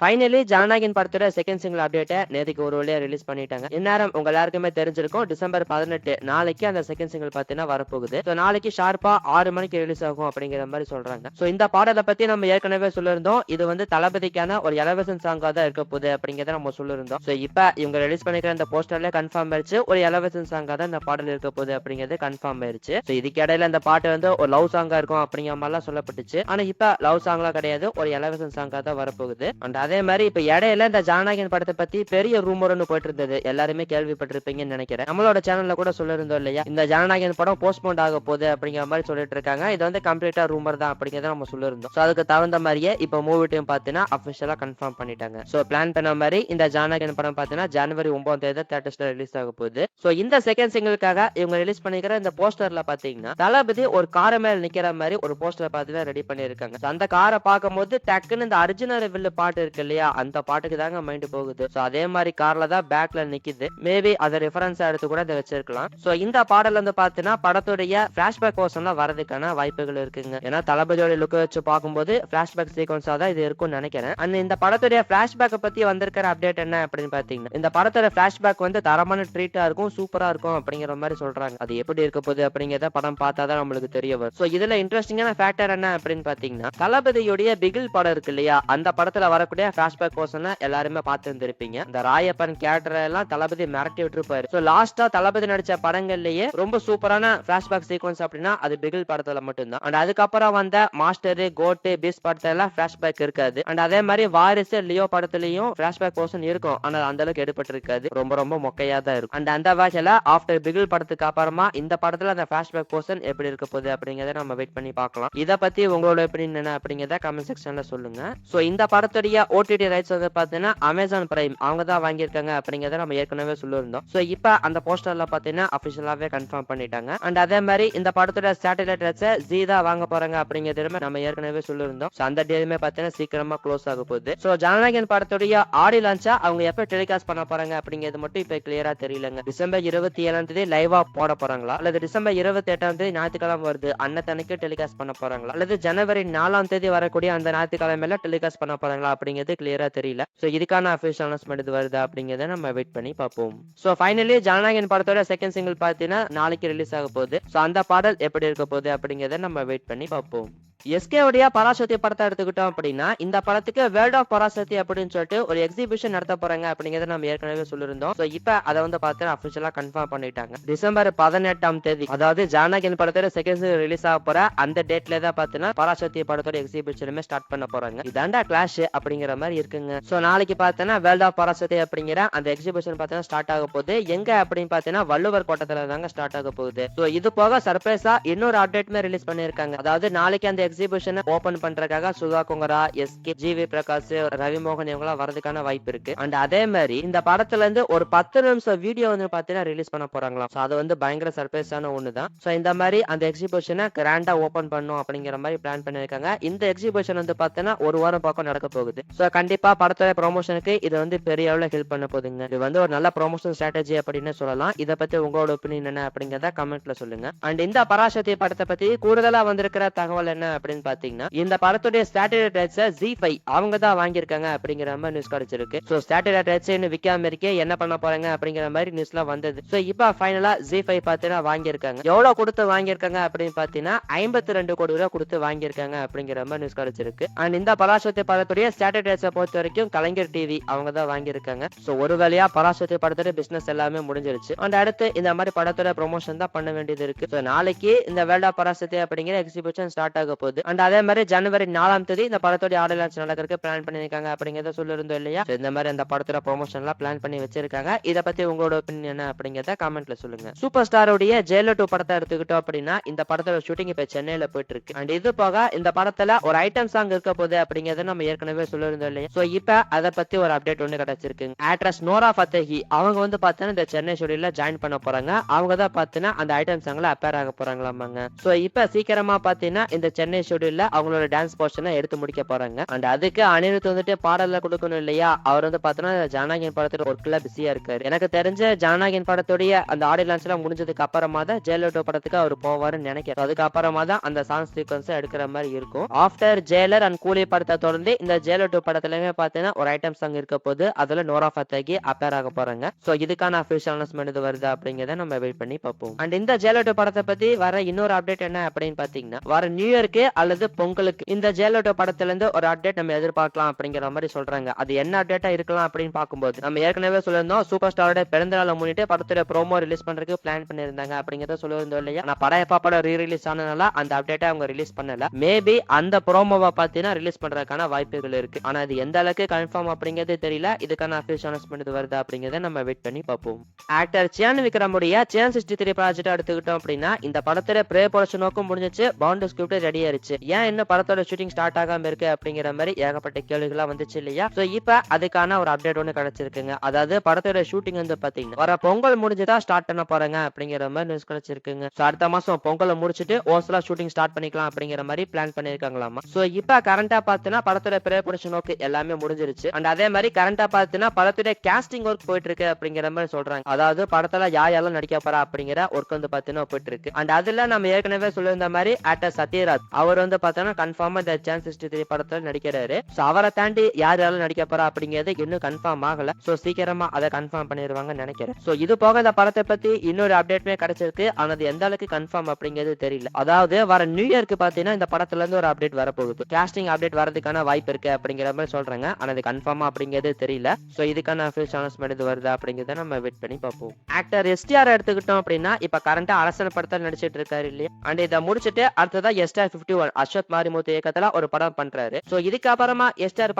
Finally Jananayagan படத்தோட second single அப்டேட்டை நேற்றுக்கு ஒரு வழியா ரிலீஸ் பண்ணிட்டாங்க. இந்நேரம் உங்க எல்லாருக்குமே தெரிஞ்சிருக்கும் டிசம்பர் பதினெட்டு நாளைக்கு அந்த செகண்ட் சிங்கிள் பார்த்தீங்கன்னா வரப்போகுது. ஸோ நாளைக்கு ஷார்ப்பா ஆறு மணிக்கு ரிலீஸ் ஆகும் அப்படிங்கிற மாதிரி சொல்றாங்க. ஸோ இந்த பாடலை பத்தி நம்ம ஏற்கனவே சொல்லியிருந்தோம். இது வந்து தளபதிக்கான ஒரு எலவேஷன் சாங்காக தான் இருக்க போகுது அப்படிங்கிறத நம்ம சொல்லியிருந்தோம். ஸோ இப்போ இவங்க ரிலீஸ் பண்ணிக்கிற அந்த போஸ்டர்ல கன்ஃபார்ம் ஆயிடுச்சு ஒரு எலவேஷன் சாங்காக தான் இந்த பாடல் இருக்க போகுது அப்படிங்கிறது கன்ஃபார்ம் ஆயிருச்சு. ஸோ இதுக்கு இடையில இந்த பாட்டு வந்து ஒரு லவ் சாங்கா இருக்கும் அப்படிங்கிற மாதிரிலாம் சொல்லப்பட்டுச்சு. ஆனா இப்போ லவ் சாங்லாம் கிடையாது. ஒரு எலவேஷன் சாங்காக தான் வரப்போகுது. அண்ட் அதே மாதிரி இப்ப இடையில இந்த ஜனநாயகன் படத்தை பத்தி பெரிய ரூமர் ஒன்று போயிட்டு இருந்தது எல்லாருமே கேள்விப்பட்டிருப்பீங்கன்னு நினைக்கிறேன். நம்மளோட சேனல்ல கூட சொல்லிருந்தோம் இல்லையா? இந்த ஜனநாயகன் படம் போஸ்ட்போன் ஆக போகுது அப்படிங்கிற மாதிரி சொல்லிட்டு இருக்காங்க. இது வந்து கம்ப்ளீட்டா ரூமர் தான் அப்படிங்கிறத நம்ம சொல்லிருந்தோம் ஸோ அதுக்கு தகுந்த மாதிரியே இப்போ மூவி டைம் பார்த்தீங்கன்னா அஃபிஷியலா கன்ஃபார்ம் பண்ணிட்டாங்க. ஸோ பிளான் பண்ண மாதிரி இந்த ஜனநாயகன் படம் பார்த்தீங்கன்னா ஜனவரி ஒன்பதாம் தேதி தேட்டர்ஸ்ல ரிலீஸ் ஆக போகுது. ஸோ இந்த செகண்ட் சிங்கிளுக்காக இவங்க ரிலீஸ் பண்ணிக்கிற இந்த போஸ்டர்ல பாத்தீங்கன்னா தளபதி ஒரு காரை மேல நிக்கிற மாதிரி ஒரு போஸ்டர் பார்த்தீங்கன்னா ரெடி பண்ணியிருக்காங்க. அந்த காரை பார்க்கும்போது டக்குன்னு இந்த அர்ஜுன வில்லு பாட்டு இருக்கு இல்லையா? அந்த பாட்டுக்கு தாங்க மைண்ட் போகுது. ஸோ அதே மாதிரி கார்ல தான் பேக்ல நிக்குது. மேபி அதை ரெஃபரன்ஸா எடுத்து கூட இதை வச்சிருக்கலாம். ஸோ இந்த பாடல் வந்து பார்த்தீங்கன்னா படத்துடைய பிளாஷ்பேக் போர்ஷன்லாம் வரதுக்கான வாய்ப்புகள் இருக்குங்க. ஏன்னா தளபதியோட லுக்கை வச்சு பார்க்கும்போது பிளாஷ்பேக் சீக்வன்ஸா தான் இது இருக்கும்னு நினைக்கிறேன். அண்ட் இந்த படத்துடைய பிளாஷ்பேக்கை பத்தி வந்திருக்கிற அப்டேட் என்ன அப்படின்னு பாத்தீங்கன்னா இந்த படத்தோட பிளாஷ்பேக் வந்து தரமான ட்ரீட்டா இருக்கும் சூப்பரா இருக்கும் அப்படிங்கிற மாதிரி சொல்றாங்க. அது எப்படி இருக்க போகுது அப்படிங்கிறத படம் பார்த்தா தான் நம்மளுக்கு தெரிய வரும். ஸோ இதுல இன்ட்ரெஸ்டிங்கான ஃபேக்டர் என்ன அப்படின்னு பாத்தீங்கன்னா தளபதியுடைய பிகில் படம் இருக்கு இல்லையா? அந்த படத்துல வரக்கூடிய பிளாஷ்பேக் போர்ஷன் எல்லாருமே பார்த்து இருந்திருப்பீங்க இந்த ராயப்பன் கேரக்டர் எல்லாம் தளபதி மிரட்டி விட்டுருப்பாரு ஸோ லாஸ்டா தளபதி நடிச்ச படங்கள்லயே ரொம்ப சூப்பரான பிளாஷ்பேக் சீக்வன்ஸ் அப்படின்னா அது பிகில் படத்துல மட்டும்தான். அண்ட் அதுக்கப்புறம் வந்த மாஸ்டர் கோட்டு பீஸ் படத்துல எல்லாம் பிளாஷ்பேக் இருக்காது. அண்ட் அதே மாதிரி வாரிசு லியோ படத்துலயும் பிளாஷ்பேக் போர்ஷன் இருக்கும். ஆனா அந்த அளவுக்கு எடுபட்டு இருக்காது ரொம்ப ரொம்ப மொக்கையா தான் இருக்கும். அண்ட் அந்த வகையில ஆஃப்டர் பிகில் படத்துக்கு அப்புறமா இந்த படத்துல அந்த பிளாஷ்பேக் போர்ஷன் எப்படி இருக்க போகுது அப்படிங்கறத நம்ம வெயிட் பண்ணி பார்க்கலாம். இத பத்தி உங்களோட எப்படி என்ன அப்படிங்கறத கமெண்ட் செக்ஷன்ல சொல்லுங்க. சோ இந்த படத்துடைய ஓடிடி ரைட்ஸ் வந்து பார்த்தீங்கன்னா அமேசான் பிரைம் அவங்க தான் வாங்கியிருக்காங்க அப்படிங்கிறத நம்ம ஏற்கனவே சொல்லியிருந்தோம். ஸோ இப்போ அந்த போஸ்டர்ல பார்த்தீங்கன்னா அஃபிஷியலாகவே கன்ஃபார்ம் பண்ணிட்டாங்க. அண்ட் அதே மாதிரி இந்த படத்தோட சேட்டலைட் ரைட்ஸை ஜி தான் வாங்க போறாங்க அப்படிங்கறதுமே நம்ம ஏற்கனவே சொல்லியிருந்தோம். ஸோ அந்த டேலுமே பார்த்தீங்கன்னா சீக்கிரமா க்ளோஸ் ஆக போகுது. ஸோ ஜனநாயகன் படத்துடைய ஆடி லான்ச்சா அவங்க எப்போ டெலிகாஸ்ட் பண்ண போறாங்க அப்படிங்கிறது மட்டும் இப்போ கிளியரா தெரியலங்க. டிசம்பர் இருபத்தி ஏழாம் தேதி லைவா போட போறாங்களா? அல்லது டிசம்பர் இருபத்தி எட்டாம் தேதி ஞாயிற்றுக்கிழமை வருது அன்னத்தனைக்கு டெலிகாஸ்ட் பண்ண போறாங்களா? அல்லது ஜனவரி நாலாம் தேதி வரக்கூடிய அந்த ஞாயிற்றுக்கிழமையில டெலிகாஸ்ட் பண்ண போறாங்களா அப்படிங்கிறது கிளியரா தெரியல. சோ இதுக்கான அஃபிஷியல் அனௌன்ஸ்மெண்ட் இது வருதா அப்படிங்கறத நம்ம வெயிட் பண்ணி பார்ப்போம். சோ ஃபைனலி ஜனநாயகன் படத்தோட செகண்ட் சிங்கிள் பார்த்தீங்கன்னா நாளைக்கு ரிலீஸ் ஆக போகுது. சோ அந்த பாடல் எப்படி இருக்க போகுது அப்படிங்கறத நம்ம வெயிட் பண்ணி பார்ப்போம். எஸ்கே உடைய பராசக்தி படத்தை எடுத்துக்கிட்டோம் அப்படின்னா இந்த படத்துக்கு வேர்ல்ட் ஆஃப் பராசக்தி அப்படின்னு சொல்லிட்டு ஒரு எக்ஸிபிஷன் நடத்த போறாங்க அப்படிங்கறத நம்ம ஏற்கனவே சொல்லியிருந்தோம். ஸோ இப்போ அதை வந்து பார்த்து அஃபிஷியலா கன்ஃபார்ம் பண்ணிட்டாங்க. டிசம்பர் பதினெட்டாம் தேதி அதாவது ஜானகின் படத்தோட செகண்ட் ரிலீஸ் ஆக போற அந்த டேட்ல தான் பார்த்தீங்கன்னா பராசக்தி படத்தோட எக்ஸிபிஷனுமே ஸ்டார்ட் பண்ண போறாங்க. இதாண்டா கிளாஷ் அப்படிங்கிற மாதிரி இருக்குங்க. சோ நாளைக்கு பார்த்தீங்கன்னா வேர்ல்ட் ஆஃப் பராசக்தி அப்படிங்கிற அந்த எக்ஸிபிஷன் பார்த்தீங்கன்னா ஸ்டார்ட் ஆக போகுது. எங்க அப்படின்னு பார்த்தீங்கன்னா வள்ளுவர் கோட்டத்துல தாங்க ஸ்டார்ட் ஆக போகுது. ஸோ இது போக சர்ப்ரைஸா இன்னொரு அப்டேட்மே ரிலீஸ் பண்ணிருக்காங்க அதாவது நாளைக்கு அந்த எக்ஸிபிஷனை ஓபன் பண்றதுக்காக Sudha Kongara S K G V Prakash Ravi Mohan இவங்கலாம் வரதுக்கான வாய்ப்பு இருக்கு. அண்ட் அதே மாதிரி இந்த படத்துல இருந்து ஒரு பத்து நிமிஷம் வீடியோ வந்து பாத்தீங்கன்னா ரிலீஸ் பண்ண போறாங்களாம். ஸோ அது வந்து பயங்கர சர்ப்ரைஸான ஒண்ணுதான். சோ இந்த மாதிரி அந்த எக்ஸிபிஷனை கிராண்டா ஓபன் பண்ணும் அப்படிங்கிற மாதிரி பிளான் பண்ணிருக்காங்க இந்த எக்ஸிபிஷன் வந்து பாத்தீங்கன்னா ஒரு வாரம் பக்கம் நடக்க போகுது. சோ கண்டிப்பா படத்தோட ப்ரொமோஷனுக்கு இது வந்து பெரிய அளவுல ஹெல்ப் பண்ண போகுதுங்க. இது வந்து ஒரு நல்ல ப்ரொமோஷன் ஸ்ட்ராட்டஜி அப்படின்னு சொல்லலாம். இதை பத்தி உங்களோட ஒப்பீனியன் என்ன அப்படிங்கறத கமெண்ட்ல சொல்லுங்க. அண்ட் இந்த பராசக்தி படத்தை பத்தி கூடுதலா வந்திருக்கிற தகவல் என்ன அப்படின்னு பாத்தீங்கன்னா இந்த படத்துடைய சேட்டலைட் ரைட்ஸை ஜி ஃபைவ் அவங்க தான் வாங்கியிருக்காங்க அப்படிங்கிற மாதிரி நியூஸ் கிடைச்சிருக்கு. ஸோ சேட்டலைட் ரைட்ஸ் இன்னும் விற்காம இருக்கே என்ன பண்ண போறாங்க அப்படிங்கிற மாதிரி நியூஸ்லாம் வந்தது. ஸோ இப்போ ஃபைனலா ஜி ஃபைவ் பார்த்தீங்கன்னா வாங்கியிருக்காங்க. எவ்வளவு கொடுத்து வாங்கியிருக்காங்க அப்படின்னு பார்த்தீங்கன்னா ஐம்பத்தி ரெண்டு கோடி ரூபா கொடுத்து வாங்கியிருக்காங்க அப்படிங்கிற மாதிரி நியூஸ் கிடைச்சிருக்கு. அண்ட் இந்த பராசக்தி படத்துடைய சேட்டலைட் ரைட்ஸை பொறுத்த வரைக்கும் கலைஞர் டிவி அவங்க தான் வாங்கியிருக்காங்க. ஸோ ஒரு வேலையா பராசக்தி படத்தோட பிசினஸ் எல்லாமே முடிஞ்சிருச்சு. அண்ட் அடுத்து இந்த மாதிரி படத்தோட ப்ரொமோஷன் தான் பண்ண வேண்டியது இருக்கு. ஸோ நாளைக்கு இந்த வேல்டா பராசக்தி அப்படிங்கிற எக்ஸிபிஷன் ஸ்டார்ட் ஆக போகுது. அண்ட் அதே மாதிரி ஜனவரி நாலாம் தேதி இந்த படத்தோட ஆடியோ லான்ச் நடக்கிறதுக்கு பிளான் பண்ணிருக்காங்க அப்படிங்கறத சொல்லிருந்தோம் இல்லையா? இந்த மாதிரி அந்த படத்தோட ப்ரொமோஷன் எல்லாம் பிளான் பண்ணி வச்சிருக்காங்க. இத பத்தி உங்களோட ஒப்பீனியன் என்ன அப்படிங்கறத கமெண்ட்ல சொல்லுங்க. சூப்பர் ஸ்டாரோடைய ஜெயல டூ படத்தை எடுத்துக்கிட்டோம் அப்படின்னா இந்த படத்தோட ஷூட்டிங் இப்ப சென்னையில போயிட்டு இருக்கு அண்ட் இது போக இந்த படத்துல ஒரு ஐட்டம் சாங் இருக்க போகுது அப்படிங்கறத நம்ம ஏற்கனவே சொல்லிருந்தோம் இல்லையா? சோ இப்ப அதை பத்தி ஒரு அப்டேட் ஒண்ணு கிடைச்சிருக்கு ஆக்ட்ரஸ் நோரா ஃபத்தேஹி அவங்க வந்து பாத்தீங்கன்னா இந்த சென்னை ஸ்டுடியோல ஜாயின் பண்ண போறாங்க. அவங்க தான் பாத்தீங்கன்னா அந்த ஐட்டம் சாங்ல அப்பேர் ஆக போறாங்களாமாங்க. சோ இப்ப சீக்கிரமா பாத்தீங்கன்னா இந்த சென்னை ஷெடியூல்ல அவங்களோட டான்ஸ் போர்ஷனை எடுத்து முடிக்க போறாங்க. அண்ட் அதுக்கு அனிருத் வந்துட்டு பாடல்ல கொடுக்கணும் இல்லையா? அவர் வந்து பார்த்தோன்னா ஜானாகின் படத்தோட ஒர்க்ல பிஸியா இருக்காரு. எனக்கு தெரிஞ்ச ஜானாகின் படத்துடைய அந்த ஆடியோ லான்ச் எல்லாம் முடிஞ்சதுக்கு அப்புறமா தான் ஜெயலலிதா படத்துக்கு அவர் போவாருன்னு நினைக்கிறேன். அதுக்கப்புறமா தான் அந்த சாங் சீக்வன்ஸ் எடுக்கிற மாதிரி இருக்கும். ஆஃப்டர் ஜெயலர் அண்ட் கூலி படத்தை தொடர்ந்து இந்த ஜெயலலிதா படத்துலயுமே பார்த்தீங்கன்னா ஒரு ஐட்டம் சாங் இருக்க போது அதுல நோரா ஃபத்தகி அப்பேர் ஆக போறாங்க. சோ இதுக்கான அபிஷியல் அனௌன்ஸ்மெண்ட் இது வருது அப்படிங்கறத நம்ம வெயிட் பண்ணி பார்ப்போம். அண்ட் இந்த ஜெயலலிதா படத்தை பத்தி வர இன்னொரு அப்டேட் என்ன அப்படின்னு பாத்தீங்கன்னா வர நியூ இயர்க்கு அல்லது பொங்கலுக்கு இந்த ஜெயலலிதா படத்துல இருந்து ஒரு அப்டேட் நம்ம எதிர்பார்க்கலாம் அப்படிங்கிற மாதிரி சொல்றாங்க. அது என்ன அப்டேட்டா இருக்கலாம் அப்படின்னு பார்க்கும்போது நம்ம ஏற்கனவே சொல்லியிருந்தோம் சூப்பர் ஸ்டாரோட பிறந்த நாளை முன்னிட்டு படத்தோட ப்ரோமோ ரிலீஸ் பண்றதுக்கு பிளான் பண்ணிருந்தாங்க அப்படிங்கறத சொல்லியிருந்தோம் இல்லையா? நான் படம் எப்பா படம் ரீ ரிலீஸ் ஆனதுனால அந்த அப்டேட்டை அவங்க ரிலீஸ் பண்ணல. மேபி அந்த ப்ரோமோவை பார்த்தீங்கன்னா ரிலீஸ் பண்றதுக்கான வாய்ப்புகள் இருக்கு. ஆனா அது எந்த அளவுக்கு கன்ஃபார்ம் அப்படிங்கிறது தெரியல. இதுக்கான அஃபிஷியல் அனௌன்ஸ்மெண்ட் வருது அப்படிங்கறத நம்ம வெயிட் பண்ணி பார்ப்போம். ஆக்டர் சியான் விக்ரமுடைய சியான் சிக்ஸ்டி த்ரீ ப்ராஜெக்ட் எடுத்துக்கிட்டோம் அப்படின்னா இந்த படத்துல ப்ரே ப்ரொடக்ஷன் நோக்கம் முடிஞ்சிச்சு. பவுண்ட் ஸ்கிரிப்ட் ரெடியா ஆயிருச்சு ஏன் இன்னும் படத்தோட ஷூட்டிங் ஸ்டார்ட் ஆகாம இருக்கு அப்படிங்கிற மாதிரி ஏகப்பட்ட கேள்விகள்லாம் வந்துச்சு இல்லையா? சோ இப்ப அதுக்கான ஒரு அப்டேட் ஒன்று கிடைச்சிருக்குங்க. அதாவது படத்தோட ஷூட்டிங் வந்து பாத்தீங்கன்னா வர பொங்கல் முடிஞ்சுதான் ஸ்டார்ட் பண்ண போறாங்க அப்படிங்கிற மாதிரி நியூஸ் கிடைச்சிருக்குங்க. அடுத்த மாசம் பொங்கலை முடிச்சுட்டு ஓசலா ஷூட்டிங் ஸ்டார்ட் பண்ணிக்கலாம் அப்படிங்கிற மாதிரி பிளான் பண்ணிருக்காங்களாமா? சோ இப்ப கரண்டா பாத்தீங்கன்னா படத்தோட பிரே ப்ரொடக்ஷன் ஒர்க் எல்லாமே முடிஞ்சிருச்சு. அண்ட் அதே மாதிரி கரண்டா பாத்தீங்கன்னா படத்தோட கேஸ்டிங் ஒர்க் போயிட்டு இருக்கு அப்படிங்கிற மாதிரி சொல்றாங்க. அதாவது படத்துல யார் யாரெல்லாம் நடிக்க போறா அப்படிங்கிற ஒர்க் வந்து பாத்தீங்கன்னா போயிட்டு இருக்கு அண்ட் அதுல நம்ம ஏற்கனவே சொல்லியிருந்த மாதிரி ஆக்டர் சத்யராஜ். அவர் வந்து பாத்தீங்கன்னா கன்ஃபார்மா இந்த சான்ஸ் சிக்ஸ்டி த்ரீ படத்துல நடிக்கிறாரு. ஸோ அவரை தாண்டி யார் யாரும் நடிக்க போறா அப்படிங்கிறது இன்னும் கன்ஃபார்ம் ஆகல. சோ சீக்கிரமா அதை கன்ஃபார்ம் பண்ணிடுவாங்கன்னு நினைக்கிறேன். ஸோ இது போக இந்த படத்தை பத்தி இன்னொரு அப்டேட்மே கிடைச்சிருக்கு. ஆனா அது எந்த அளவுக்கு கன்ஃபார்ம் அப்படிங்கிறது தெரியல. அதாவது வர நியூ இயர்க்கு பாத்தீங்கன்னா இந்த படத்துல இருந்து ஒரு அப்டேட் வரப்போகுது. காஸ்டிங் அப்டேட் வரதுக்கான வாய்ப்பு இருக்கு அப்படிங்கிற மாதிரி சொல்றாங்க. ஆனா அது கன்ஃபார்மா அப்படிங்கிறது தெரியல. சோ இதுக்கான அஃபிஷியல் அனௌன்ஸ்மெண்ட் இது வருது அப்படிங்கிறத நம்ம வெயிட் பண்ணி பார்ப்போம். ஆக்டர் எஸ்டிஆர் எடுத்துக்கிட்டோம் அப்படின்னா இப்ப கரண்டா அரசன் படத்தில் நடிச்சிட்டு இருக்காரு இல்லையா? அண்ட் இதை முடிச்சுட்டு அடுத்ததா S T R fifty one Ashwath Marimuthu இயக்கத்துல ஒரு படம் பண்றாரு. சோ இதுக்கு அப்புறமா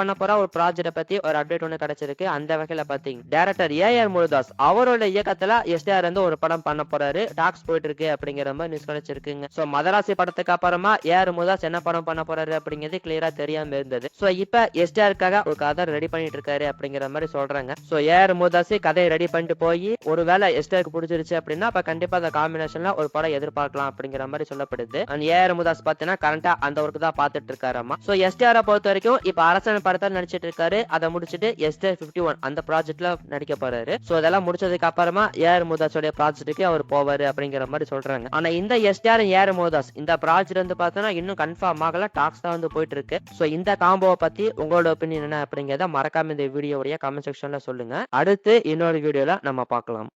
பண்ண போற ஒரு ப்ராஜெக்ட் பத்தி ஒரு அப்டேட் ஒன்று கிடைச்சிருக்கு. அந்த வகையில பாத்தீங்க டேரக்டர் ஏ ஆர் முருதாஸ் அவரோட இயக்கத்துல எஸ்டர் வந்து ஒரு படம் பண்ண போறாரு. டாக்ஸ் போயிட்டு இருக்கு அப்படிங்கிற மாதிரி நியூஸ் கிடைச்சிருக்குங்க. சோ மதராசி படத்துக்கு அப்புறமா ஏ ஆர் முருதாஸ் என்ன படம் பண்ண போறாரு அப்படிங்கிறது கிளியரா தெரியாம இருந்தது. சோ இப்ப எஸ்டிஆருக்காக ஒரு கதை ரெடி பண்ணிட்டு இருக்காரு அப்படிங்கிற மாதிரி சொல்றாங்க. சோ ஏ ஆர் முருதாஸ் கதையை ரெடி பண்ணிட்டு போய் ஒருவேளை எஸ்டிஆருக்கு பிடிச்சிருச்சு அப்படின்னா அப்ப கண்டிப்பா அந்த காம்பினேஷன்ல ஒரு படம் எதிர்பார்க்கலாம் அப்படிங்கிற மாதிரி சொல்லப்படுது. அண்ட் ஏ ஆர் முருதாஸ் பாத்தீங்கன்னா கரண்டா அந்த ஒர்க் தான் பாத்துட்டு இருக்காராமா சோ எஸ்டிஆர பொறுத்த வரைக்கும் இப்ப அரசன் படத்தில் நடிச்சிட்டு இருக்காரு அதை முடிச்சுட்டு எஸ்டிஆர் பிப்டி ஒன் அந்த ப்ராஜெக்ட்ல நடிக்க போறாரு. சோ இதெல்லாம் முடிச்சதுக்கு அப்புறமா ஏஆர் முதாஸோட ப்ராஜெக்ட்டுக்கு அவர் போவாரு அப்படிங்கிற மாதிரி சொல்றாங்க. ஆனா இந்த எஸ்டிஆர் ஏஆர் மோதாஸ் இந்த ப்ராஜெக்ட் வந்து பார்த்தோன்னா இன்னும் கன்ஃபார்ம் ஆகல. டாக்ஸ் தான் வந்து போயிட்டு இருக்கு சோ இந்த காம்போவை பத்தி உங்களோட ஒப்பீனியன் என்ன அப்படிங்கிறத மறக்காம இந்த வீடியோடைய கமெண்ட் செக்ஷன்ல சொல்லுங்க. அடுத்து இன்னொரு வீடியோல நம்ம பார்க்கலாம்.